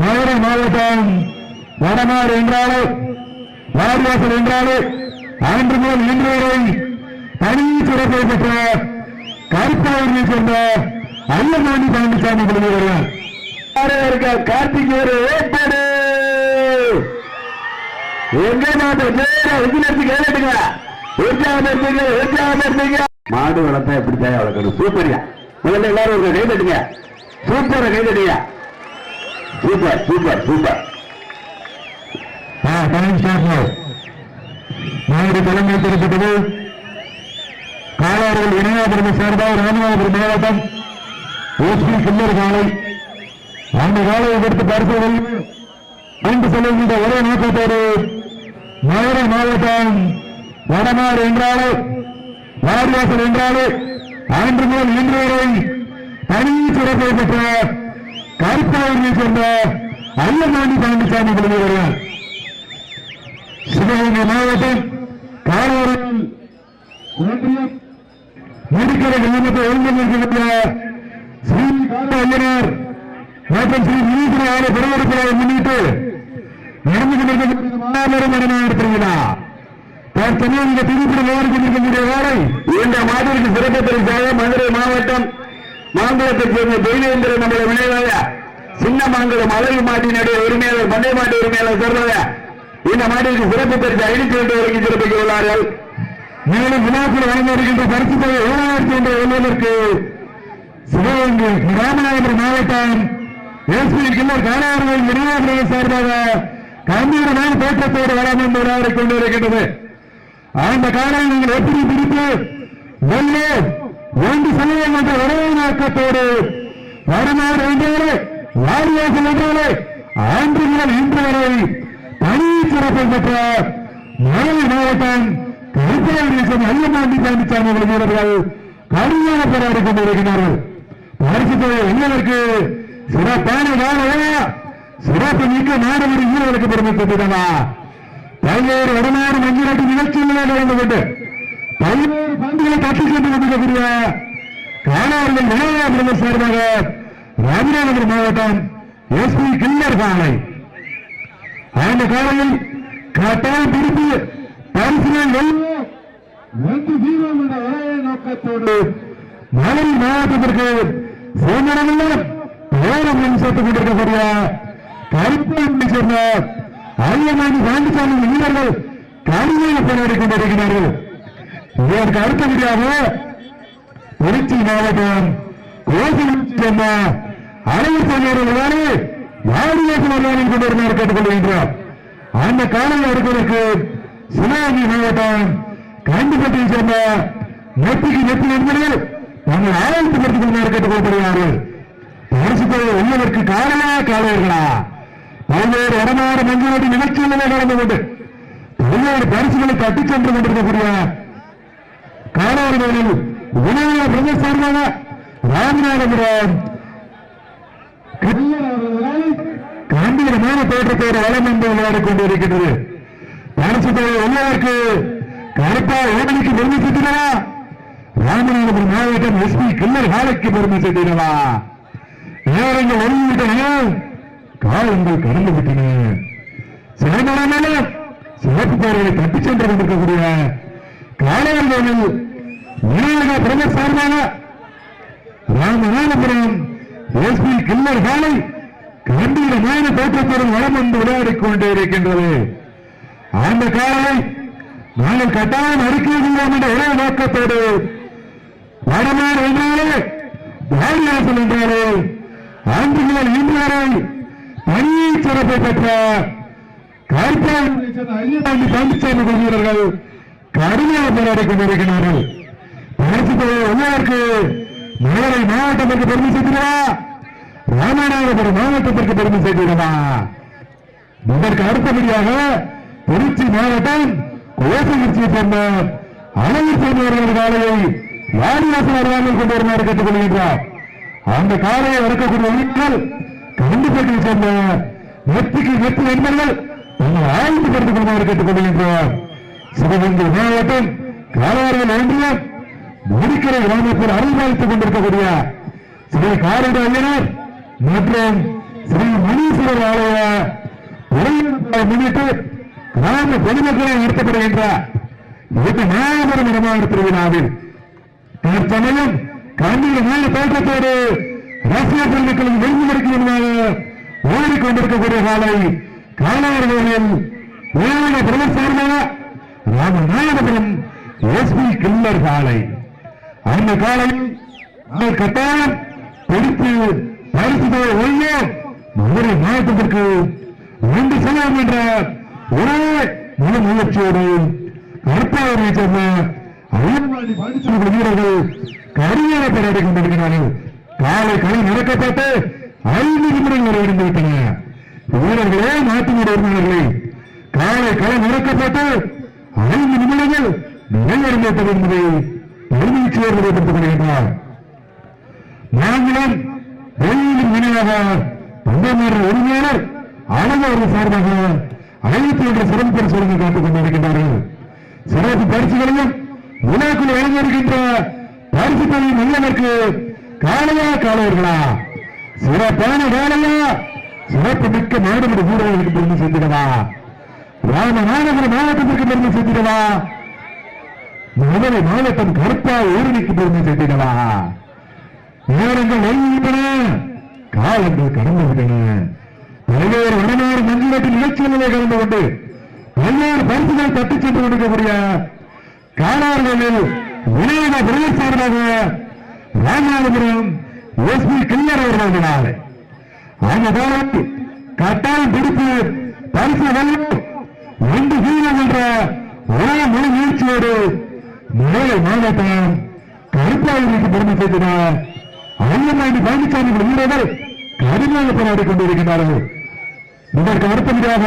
மதுரை மாவட்டம் வடநாடு என்றாலே வாரியாசல் என்றாலே அன்று முதல் இன்று வரை தனி சிறப்பை பெற்ற கருப்பாவூரில் சேர்ந்த அல்லமாணி பழனிசாமி விருது வருவார் இருக்க கார்த்திகேயர் ஏற்பாடு! எங்க மாட்ட நேரா கேட்டுங்க உற்சாகப்படுத்துங்க உற்சாகப்படுத்துங்க மாடு வளர்த்தா எப்படி தாயா வளர்க்கணும்? சூப்பரியா. முதல்ல எல்லாரும் ஒரு கை தட்டுங்க. சூப்பரை கை தட்டுங்க. சூப்பர் சூப்பர் சூப்பர் மாடு தலைமை திருப்பட்டது காலாறுகள் இணையாபுரம் சார்பாக ராமநாதபுரம் மாவட்டம் ஓஸ்டி சில்லர் காலை. அந்த காலையை கொடுத்து பரிசோதனை அன்று செல்கின்ற ஒரே நோக்கத்தோடு மதுரை மாவட்டம் வடநாடு என்றாலே வாரியாசல் என்றாலே அன்று முதல் இன்று வரை தனி சிறப்பை பெற்ற கருப்பாவூரில் சேர்ந்த ஐயமாண்டி பழனிசாமி விருது வருவார் சிவகங்கை மாவட்டம் காலவரம் ஒன்றியம் மெடிக்கல் கிராமத்தை ஒருங்கிணைக்கின்ற ஸ்ரீ கால ஐயனார் மற்றும் ஸ்ரீ முனீஸ்வர ஆலய பிறவெடுப்பதை முன்னிட்டு நடந்து கொண்டிருக்கக்கூடிய மாபெரும் நடனாடுத்துறீங்களா தற்சமயம் இந்த திருப்பதி ஓடி கொண்டிருக்கக்கூடிய வேலை இந்த மாதிரிக்கு சிறப்பு பரிசாக மதுரை மாவட்டம் மாங்குளத்தைச் சேர்ந்த தெய்வேந்திரன் நம்மளை வினைவாக சின்ன மாங்குளம் அழகு மாட்டினுடைய உரிமையாளர் பண்டை மாட்டு உரிமையாளர் சொல்றாங்க இந்த மாதிரிக்கு சிறப்பு பரிசு ஐநூத்தி ரெண்டு வரைக்கும் சிறப்பிக்க உள்ளார்கள் மேலும் விழாக்கள் வழங்க வருகின்ற பரிசு தொகை ஏழாயிரத்தி ஒன்று வெல்வதற்கு சிவகங்கை ராமநாதபுரம் மாவட்டம் எஸ்பி கில்லர் காலாவர்கள் விநாயகர்கள் சார்பாக கம்பீரமான தோற்றத்தோடு வளம் என்று விளையாடி கொண்டிருக்கின்றது அந்த காலையில் நீங்கள் எப்படி பிடித்து வெள்ளே ஒன்று சமயம் என்ற வரவு நோக்கத்தோடு வருமாறு என்றவர்களே வாரியாசல் என்றவர்களே ஆண்டு முதல் இன்று வரை தனி சிறப்பை பெற்ற மதுரை மாவட்டம் கருப்பையாளர்கள் ஐயமாண்டி பழனிசாமி அவர்கள் வீரர்கள் கடுமையான போராடி கொண்டிருக்கிறார்கள். பரிசு தொகை வெல்வதற்கு சிறப்பான காலையா சிறப்பு மிக்க மாணவர்கள் வீரர்களுக்கு பெருமை சேர்த்துக்கவா பல்வேறு வடமாறு மஞ்சளாட்டு நிகழ்ச்சிகளை நடந்து கொண்டு பல்வேறு பந்துகளை தட்டி சென்று கொண்டிருக்கக்கூடிய காணார்கள் விநாயகர் சார்பாக ராமநாதபுரம் மாவட்டம் எஸ் பி கில்லர் காலை. அந்த காலையில் கட்டாயம் பிடித்து பரிசினை வென்று தீர்வோம் என்ற ஒரே நோக்கத்தோடு மதுரை மாவட்டத்திற்கு சுதந்திரமெல்லாம் பேரம் சேர்த்துக் கொண்டிருக்கக்கூடிய கருப்பு சேர்ந்த ஐயமாணி காந்திசாமி வீரர்கள் கடுமையாக போராடி கொண்டிருக்கிறார்கள். இதற்கு அடுத்தபடியாக திருச்சி மாவட்டம் கோசிலிருந்து சேர்ந்த அழகு சமயர்களாலே வாடிவாசல் வருவானில் கொண்டு கேட்டுக்கொள்கின்றார். அந்த காலையில் அடுப்பதற்கு சிவகங்கை மாவட்டம் காந்திப்பட்டியை சேர்ந்த நெத்திக்கு நெத்தி என்பவர்கள் தங்கள் ஆயத்தப்படுத்திக் கொள்ளுமாறு கேட்டுக்கொள்ளப்படுகிறார்கள் பரிசு உள்ளதற்கு காலையா காலையர்களா? பல்வேறு வடமாறு மஞ்சளாட்டி நிகழ்ச்சிகளிலே கலந்து கொண்டு பல்வேறு பரிசுகளை தட்டிச் சென்று கொண்டிருக்கக்கூடிய காலாவர்களில் விநாயகர் பிரதேச சார்பாக ராமநாதபுரம். கம்பீரமான தோற்றத்தோடு வளம் என்று விளையாடி கொண்டிருக்கின்றது பரிசு தொகை கருப்பா ஓடலிக்கு பெருமை சேர்த்தினவா ராமநாதபுரம் மாவட்டம் எஸ்பி கில்லர் ஹாலைக்கு பெருமை சேர்த்தினவா நேரங்கள் ஒழுங்கிவிட்டன காலங்கள் கடந்து விட்டன சிறந்த சிறப்பு பேர்களை தட்டி சென்று கொண்டிருக்கக்கூடிய காலவர்களில் விநாயக பிரதம சார்பாக ராமநாதபுரம் எஸ்பி கில்லர் காலை கம்பீரமான தோற்றத்துடன் வளம் வந்து விளையாடிக் கொண்டே இருக்கின்றது. அந்த காலை நாங்கள் கட்டாயம் அறிக்கை செய்வோம் என்ற ஒரே நோக்கத்தோடு வடமாறு என்றாலே வாரியாசல் என்றாலே ஆண்டு முதல் இன்று வரை தனி சிறப்பை பெற்ற கருப்பாண்டி பழனிசாமி கொள்கிறார்கள் கடுமையாக போராடி கொண்டிருக்கிறார்கள். பரிசு மதுரை மாவட்டத்திற்கு பெருமை சேர்க்கிறா ராமநாதபுரம் மாவட்டத்திற்கு பெருமை சேர்க்கிறதா? இதற்கு அடுத்தபடியாக திருச்சி மாவட்டம் கோசகிரிச்சியை சேர்ந்த அழகு சேர்ந்தவர்கள் காலையை வாரிவாசல் வருவார்கள் கொண்டு வருமாறு கேட்டுக் கொள்கின்றார் அந்த காலையை இறக்கக்கூடிய உயிர்கள் கண்டுபட்டியை சேர்ந்த வெற்றிக்கு வெற்றி நண்பர்கள் உங்கள் ஆய்வு கருத்து கொள்வாறு கேட்டுக் கொள்கின்றார் சிவகங்கை மாவட்டம் காலாறுகள் ஒன்றியம் முடிக்கிற கிராமத்தில் அருள்பாலித்துக் கொண்டிருக்கக்கூடிய ஸ்ரீ காரிட ஐயனார் மற்றும் ஸ்ரீ முனீஸ்வரர் ஆலய முன்னிட்டு கிராம பொதுமக்களை நடத்தப்படுகின்ற இந்த மாபெரும் இடமான திருவிழாவில் தற்சமயம் கண்ணில் நல்ல தோற்றத்தோடு ரசிக பெருமக்களுக்கு நெருங்கி வருகிறதாக ஓடிக்கொண்டிருக்கக்கூடிய காலை காலாறுகளில் ஏழு பிரதேசமாக ராமநாதபுரம் எஸ்பி கில்லர் காலை. அந்த காலையில் நாங்கள் கட்டாயம் பிடித்து பரிசுகளை ஒழிய மதுரை மாவட்டத்திற்கு வந்து செல்லம் என்ற ஒரே முழு முயற்சியோடு கருப்பாவரை சேர்ந்த அயல்வாடி பாண்டிச்சேரி வீரர்கள் கரியரை போராடி கொண்டிருக்கிறார்கள் காலை கலை நடக்கப்பட்டு ஐந்து நிமிடங்கள் இருந்து விட்டன. வீரர்களே நாட்டினர் உரிமையாளர்களே காலை கலை நடக்கப்பட்டு ஐந்து நிமிடங்கள் நிறைவடைந்தது என்பதை பெருமகிழ்ச்சியோடு தெரிவித்துக் கொள்கின்றார் நாங்களும் வெளியிலும் இணையாக பந்தமன்ற உரிமையாளர் அழகவர்கள் சார்பாக அனைத்து என்ற சிறப்பு பரிசுகளை காத்துக் கொண்டிருக்கின்றார்கள். சிறப்பு பரிசுகளையும் விழாக்குள் வழங்கியிருக்கின்ற பரிசு தொழில் நல்லவருக்கு காலையா காலையர்களா சிறப்பான வேலையா சிறப்பு மிக்க மாடுபடி வீரர்களுக்கு பெருமை செஞ்சிடவா ராமநாதபுரம் மாவட்டத்திற்கு பெருமை செஞ்சிடவா மதுரை மாவட்டம் கருப்பா ஊரணிக்கு பெருமை செஞ்சிடவா நேரங்கள் நெருங்கிவிட்டன காலங்கள் கடந்து விட்டன. பல்வேறு வடநாடு மஞ்சள் நிகழ்ச்சிகளிலே கலந்து கொண்டு பல்வேறு பரிசுகள் தட்டிச் சென்று கொண்டிருக்கக்கூடிய காலாறுகளில் விநாயக பிரதேச சார்பாக ராமநாதபுரம் எஸ்பி கிள்ளர் அவர்கள் அந்த காலம் கட்டாயம் பிடித்து பரிசு வெல்லும் ரெண்டு வீரர் என்ற ஒரே முழு முயற்சியோடு மேலை மாவட்டம் கருப்பாளருக்கு பெருமை சேர்க்கிறார் ஐயமாண்டி பழனிசாமி வீரர்கள் கடுமையாக போராடி கொண்டிருக்கிறார்கள். இதற்கு அடுத்தபடியாக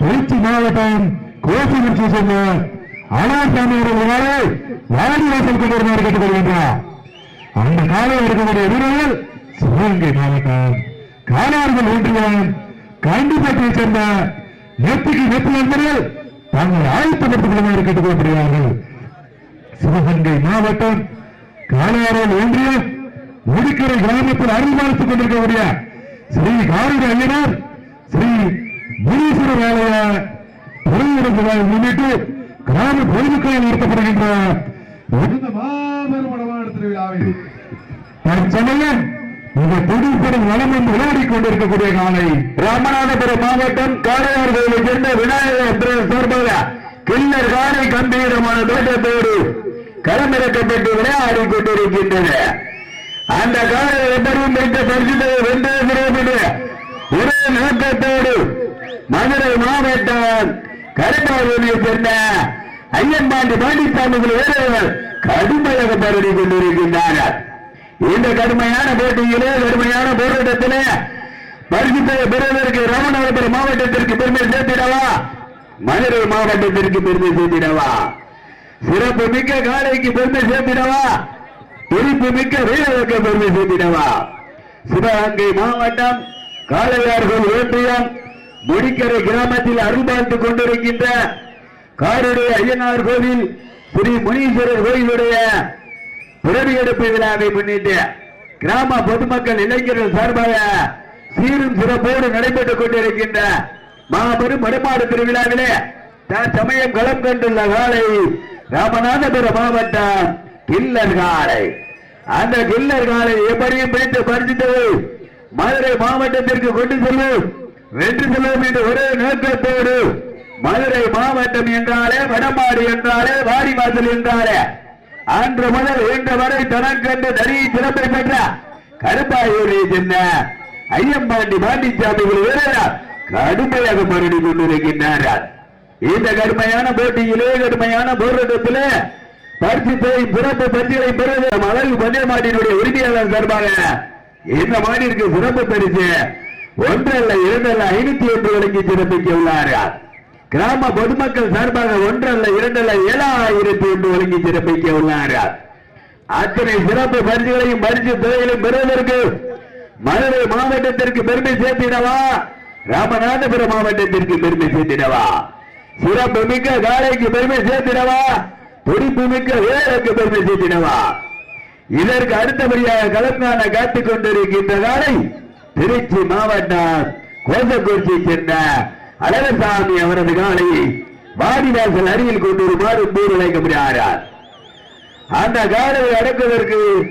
திருச்சி மாவட்டம் கோசிகுறிச்சி சேர்ந்த அனாசாமி அவர்களாலே வாடி வாசல் கொண்டு கேட்டுக்கொள்கின்றார். அந்த காலையில் இருக்கக்கூடிய வீரர்கள் சிவகங்கை மாவட்டம். காலாறுகள் ஒன்றியம் கண்டிப்பட்டியை சேர்ந்த நெத்திக்கு நெத்தி நண்பர்கள் தங்கள் ஆயத்தப்படுத்திக் கொள்ளுமாறு கேட்டுக்கொள்ளப்படுகிறார்கள் சிவகங்கை மாவட்டம் காலாறுகள் ஒன்றியம் முடிக்கரை கிராமத்தில் அருள்பாலித்துக் கொண்டிருக்கக்கூடிய ஸ்ரீ காரிட ஐயனார் ஸ்ரீ முனீஸ்வரர் ஆலய பிறந்தநாளை முன்னிட்டு கிராம பொதுமக்களால் நடத்தப்படுகின்ற இந்த மாபெரும் வடமாடு திருவிழாவில் தற்சமயம் மிக துடிப்புடன் வளம் வந்து விளையாடிக் கொண்டிருக்கக்கூடிய காலை ராமநாதபுரம் மாவட்டம் காளையார் கோயிலைச் சேர்ந்த விநாயகர் சார்பாக கிண்ணர் காலை கம்பீரமான தோட்டத்தோடு களமிறக்கப்பட்டு விளையாடி கொண்டிருக்கின்றன. அந்த காலை எப்படியும் வைத்த பரிசுத்தை வென்று சிறப்பிட்டு ஒரே நோக்கத்தோடு மதுரை மாவட்டம் கருப்பாவூரில் சேர்ந்த ஐயன்பாண்டி பாண்டிசாமி வீரர்கள் கடுமையாக பரடி கொண்டிருக்கின்றனர் இந்த கடுமையான போட்டியிலே கடுமையான போராட்டத்திலே பரிசுத்தை பெறுவதற்கு ராமநாதபுரம் மாவட்டத்திற்கு பெருமை சேர்த்திடவா? மதுரை மாவட்டத்திற்கு பெருமை சேர்த்திடவா? சிறப்பு மிக்க காலைக்கு பெருமை சேர்த்திடவா? துடிப்பு மிக்க வீரருக்கு பெருமை சேர்த்திடவா? சிவகங்கை மாவட்டம் காளையார்கள் ஒன்றியம் முடிக்கரை கிராமத்தில் அருள்பார்த்துக் கொண்டிருக்கின்ற காரடி ஐயனார் கோவில் ஸ்ரீ முனீஸ்வரர் கோயிலுடைய பிறவி எடுப்பு விழாவை முன்னிட்டு கிராம பொதுமக்கள் இளைஞர்கள் சார்பாக சீரும் சிறப்போடு நடைபெற்றுக் கொண்டிருக்கின்ற மாபெரும் வடமாடு திருவிழாவிலே தற்சமயம் களம் கண்டுள்ள காலை ராமநாதபுரம் மாவட்டம் கில்லர் காலை அந்த கில்லர் காலை எப்படியும் பிடித்து பறித்தது மதுரை மாவட்டத்திற்கு கொண்டு செல்லும் வென்று செல்லும் என்று ஒரே நோக்கத்தோடு மதுரை மாவட்டம் என்றாலே வடமாடு என்றாலே வாரிவாசல் என்றாலே அன்று முதல் இன்று வரை தனக்கென்று தனி சிறப்பை பெற்ற கருப்பாயூரை சென்ற ஐயம்பாண்டி பாண்டிச்சாமிகள் வீரர் கடுமையாக மறுபடி கொண்டிருக்கின்றார்கள். இந்த கடுமையான போட்டியிலே கடுமையான போராட்டத்திலே பரிசுத்தை சிறப்பு பரிசுகளை பெறுவது நம் அழகு பந்தய மாட்டினுடைய உரிமையாளர் சார்பாக இந்த மாட்டிற்கு சிறப்பு பரிசு ஒன்றல்ல இரண்டல்ல ஐநூத்தி ஒன்று வழங்கி சிறப்பிக்க உள்ளார்கள் கிராம பொதுமக்கள் சார்பாக ஒன்றல்ல இரண்டல்ல ஏழாயிரத்தி ஒன்று வழங்கி சிறப்பிக்க உள்ளார்கள் அத்தனை சிறப்பு பரிசுகளையும் பரிசு தொகைகளையும் பெறுவதற்கு மதுரை மாவட்டத்திற்கு பெருமை சேர்த்திடவா? ராமநாதபுரம் மாவட்டத்திற்கு பெருமை சேர்த்திடவா? சிறப்பு மிக்க காலைக்கு பெருமை சேர்த்திடவா? துடிப்பு மிக்க வீரருக்கு பெருமை சேர்த்திடவா? இதற்கு அடுத்தபடியாக கலந்தான காத்துக் கொண்டிருக்கின்ற காலை திருச்சி மாவட்டம் கோசக்குறிச்சி சேர்ந்த அழகசாமி அவரது காலை வாடிவாசல் அருகில் கொண்டு வருமாறு மூடு வைக்கப்படுகிறார். அந்த காலை அடக்குவதற்கு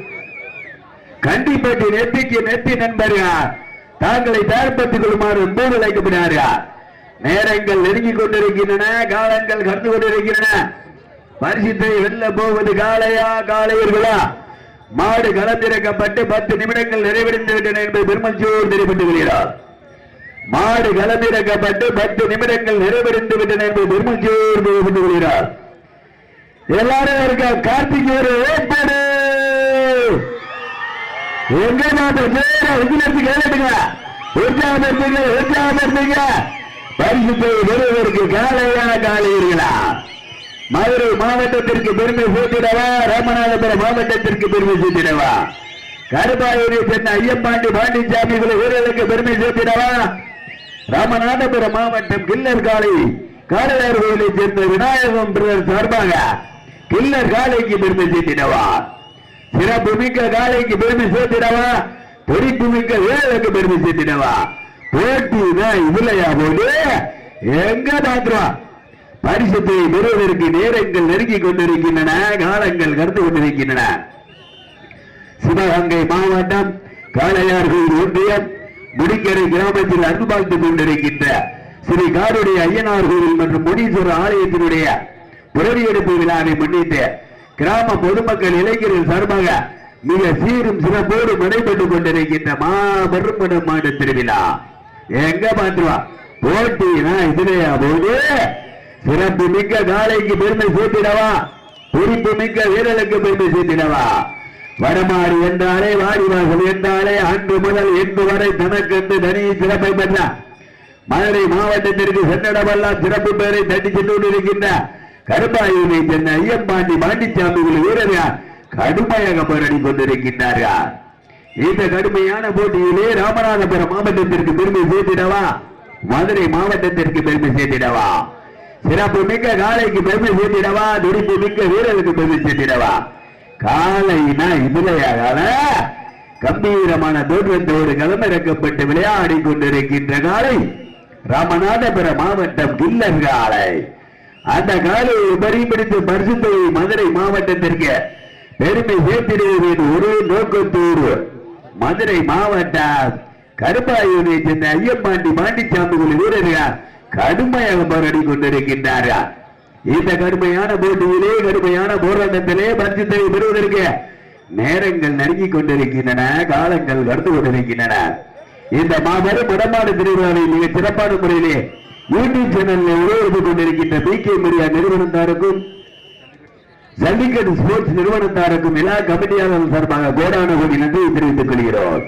கண்டிப்பட்டி நெத்திக்கு நெத்தி நண்பர்கள் தாங்களை தயார்படுத்திக் கொள்ளுமாறு கூறி வைக்கப்படுகிறார்கள். நேரங்கள் நெருங்கிக் கொண்டிருக்கின்றன காலங்கள் கடந்து கொண்டிருக்கின்றன. பரிசுத்தை வெல்ல போவது காலையா காலையர்களா மாடு களமிறக்கப்பட்டு பத்து நிமிடங்கள் நிறைவடைந்து விட்டன என்பது பெருமச்சியோடு தெரிவித்துக் கொள்கிறார். மாடு களமிறக்கப்பட்டு பத்து நிமிடங்கள் நிறைவடைந்து விட்டன என்பது பெருமச்சியோடு தெரிவித்துக் கொள்கிறார். எல்லாரும் இருக்க கார்த்திகேயர் ஏற்பாடு! எங்க நாட்டு கேட்டுங்க உற்சாகம் இருந்தீங்க உற்சாகம் இருந்தீங்க பரிசுத்தை பெறுவதற்கு காலையான காலையீர்களா மதுரை மாவட்டத்திற்கு பெருமை சேர்த்திடவா ராமநாதபுரம் மாவட்டத்திற்கு பெருமை சேர்த்திடவா கருப்பாயூரை சேர்ந்த ஐயப்பாண்டி பாண்டிச்சாமி வீரர்களுக்கு பெருமை சேர்த்திடவா ராமநாதபுரம் மாவட்டம் கில்லர் காலை காளையார் கோயிலை சேர்ந்த விநாயகம் பிரதர் சார்பாக கில்லர் காலைக்கு பெருமை சேர்த்திடவா சிறப்பு மிக்க காளைக்கு பெருமை சேர்த்திடவா பொறிப்பு மிக்க வீரர்களுக்கு பெருமை சேர்த்திடவா போட்டி தான் போது எங்க பாத்துருவா பரிசுத்தை பெறுவதற்கு நேரங்கள் நெருங்கிக் கொண்டிருக்கின்றன காலங்கள் கடந்து கொண்டிருக்கின்றன. சிவகங்கை மாவட்டம் காளையார்கோயில் ஒன்றியம் முடிக்கரை கிராமத்தில் அன்பு பார்த்துக் கொண்டிருக்கின்ற ஸ்ரீ காருடைய ஐயனார் கோவில் மற்றும் முனீஸ்வரர் ஆலயத்தினுடைய புரவியெடுப்பு விழாவை முன்னிட்டு கிராம பொதுமக்கள் இளைஞர்கள் சார்பாக மிக சீரும் சிறப்போடு நடைபெற்றுக் கொண்டிருக்கின்ற மாபெரும் மாடு திருவிழா. எங்க மாற்றுவா போட்டினா இதுலயா போது சிறப்பு மிக்க காளைக்கு பெருமை சேர்த்திடவா? குறிப்பு மிக்க வீரலுக்கு பெருமை சேர்த்திடவா? வடமாறு என்றாலே வாடிவாசல் என்றாலே அன்று முதல் இன்று வரை தனக்கென்று தனி சிறப்பை பெற்ற மதுரை மாவட்டத்திற்கு சென்னடமெல்லாம் சிறப்பு பெயரை தட்டி சென்று கொண்டிருக்கின்ற கருப்பாயூரை சென்ன ஐயம்பாண்டி பாண்டிச்சாமி வீரர்கள் கடுமையாக போராடி கொண்டிருக்கின்றார்கள். இந்த கடுமையான போட்டியிலே ராமநாதபுரம் மாவட்டத்திற்கு பெருமை சேர்த்திடவா? மதுரை மாவட்டத்திற்கு பெருமை சேர்த்திடவா? சிறப்பு மிக்க காலைக்கு பெருமை சேர்த்திடவா? துடிப்பு மிக்க வீரருக்கு பெருமை சேர்த்திடவா? காலைனா இதுலையாக கம்பீரமான தோற்றத்தோடு களமிறக்கப்பட்டு விளையாடி கொண்டிருக்கின்ற காலை ராமநாதபுரம் மாவட்டம் கில்லர் காளை. அந்த காலையை பறிபிடித்து பரிசுத்தை மதுரை மாவட்டத்திற்கு பெருமை சேர்த்திடுவதின் ஒரு நோக்கத்தோடு மதுரை மாவட்ட கருப்பாயூரை சேர்ந்த ஐயப்பாண்டி பாண்டிச்சாமி வீரர்கள் கடுமையாக போராடி கொண்டிருக்கின்றார்கள். இந்த கடுமையான போட்டியிலே கடுமையான போராட்டத்திலே பஞ்சத்தை பெறுவதற்கு நேரங்கள் நெருங்கிக் கொண்டிருக்கின்றன காலங்கள் கடந்து கொண்டிருக்கின்றன. இந்த மாபெரும் வடமாடு திருவிழாவை மிக சிறப்பான முறையிலே யூடியூப் சேனலில் உருவெடுத்துக் கொண்டிருக்கின்ற பி கே மீடியா நிறுவனத்தாருக்கும் ஜல்லிக்கட்டு ஸ்போர்ட்ஸ் நிறுவனத்தாருக்கும் எல்லா கமிட்டியாளர்கள் சார்பாக கோடான கோடி நன்றி தெரிவித்துக் கொள்கிறோம்.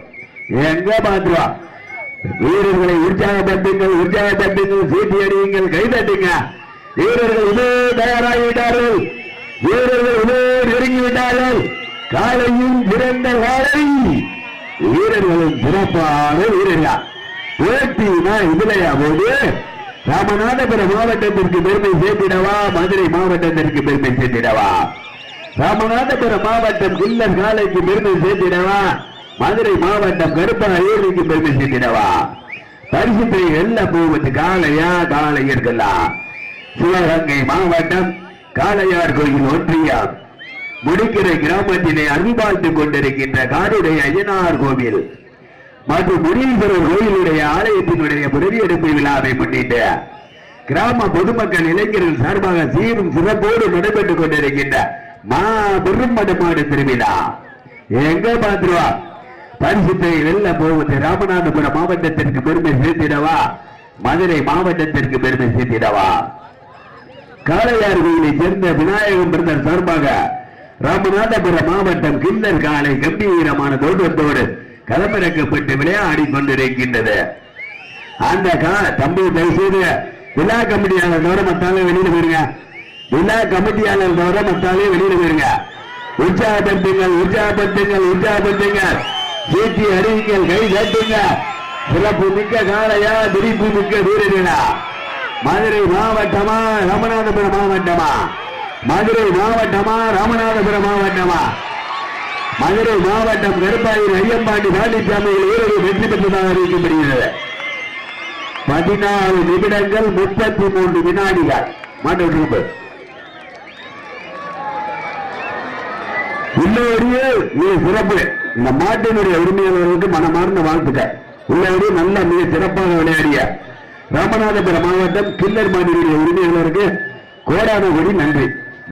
எங்க பாத்துவா வீரர்களை உற்சாகப்படுத்துங்கள் உற்சாகப்படுத்துங்கள் சீட்டி அடியுங்கள் கைதட்டுங்க. வீரர்கள் இதோ தயாராகிவிட்டார்கள். வீரர்கள் இதோ நெருங்கிவிட்டார்கள். காலையும் சிறந்த காலை. வீரர்களும் சிறப்பான வீரர்கள்? போட்டினா இதுலையா போது ராமநாதபுரம் மாவட்டத்திற்கு பெருமை சேர்த்திடவா? மதுரை மாவட்டத்திற்கு பெருமை சேர்த்திடவா? ராமநாதபுரம் மாவட்டம் கில்லர் காலைக்கு பெருமை சேர்த்திடவா? மதுரை மாவட்டம் கருப்பாயூருக்கு பெருமை சேர்த்திடவா? பரிசுத்தை வெல்ல போவது காளையா? காளையர்களா? சிவகங்கை மாவட்டம் காளையார் கோயில் ஒன்றியம். முடிக்கிற கிராமத்திலே அருள்பார்த்துக் கொண்டிருக்கின்ற காடுடைய அய்யனார் கோவில். மற்றும் முனீஸ்வரர் கோயிலுடைய ஆலயத்தினுடைய பிரதியெடுப்பு விழாவை முன்னிட்டு கிராம பொதுமக்கள் இளைஞர்கள் சார்பாக சீரும் சிறப்போடு நடைபெற்றுக் கொண்டிருக்கின்ற மா பெருமடமாடு திருவிழா. எங்க பாத்துருவா பரிசுத்தை வெல்ல போவது ராமநாதபுரம் மாவட்டத்திற்கு பெருமை சேர்த்திடவா மதுரை மாவட்டத்திற்கு பெருமை சேர்த்திடவா காளையார் கோயிலை சேர்ந்த விநாயகம் பிரதர் சார்பாக ராமநாதபுரம் மாவட்டம் கிண்ணர் காலை கம்பீரமான தோற்றத்தோடு களமிறக்கப்பட்டு விளையாடி கொண்டிருக்கின்றது. அந்த கா தம்பி தயவுசெய்து விழா கமிட்டியாளர் தவிர மத்தாலே வெளியில போயிருங்க. விழா கமிட்டியாளர் தவிர மத்தாலே வெளியில போயிருங்க. உற்சாகப்படுத்துங்கள் உற்சாகப்படுத்துங்கள் உற்சாகப்படுத்துங்கள். சீட்டி அறிவிங்கள் கை தட்டுங்க சிறப்பு மிக்க காலையா திரிப்பு மிக்க வீரர்களா. மதுரை மாவட்டமா ராமநாதபுரம் மாவட்டமா? மதுரை மாவட்டமா ராமநாதபுரம் மாவட்டமா? மதுரை மாவட்டம் கருப்பாயின் ஐயம்பாண்டி பாண்டிச்சாமிகள் வீரர்கள் வெற்றி பெற்றதாக அறிவிக்கப்படுகிறது. பதினாறு நிமிடங்கள் முப்பத்தி மூன்று வினாடிகள். மாட்டு விட்டு உள்ளவரையே சிறப்பு. இந்த மாட்டினுடைய உரிமையாளர்களுக்கு மனமார்ந்த வாழ்த்துக்கள். உள்ளவரே நல்ல மிக சிறப்பாக விளையாடிய ராமநாதபுரம் மாவட்டம் கில்லர் மாட்டினுடைய உரிமையாளருக்கு கோடான கோடி நன்றி.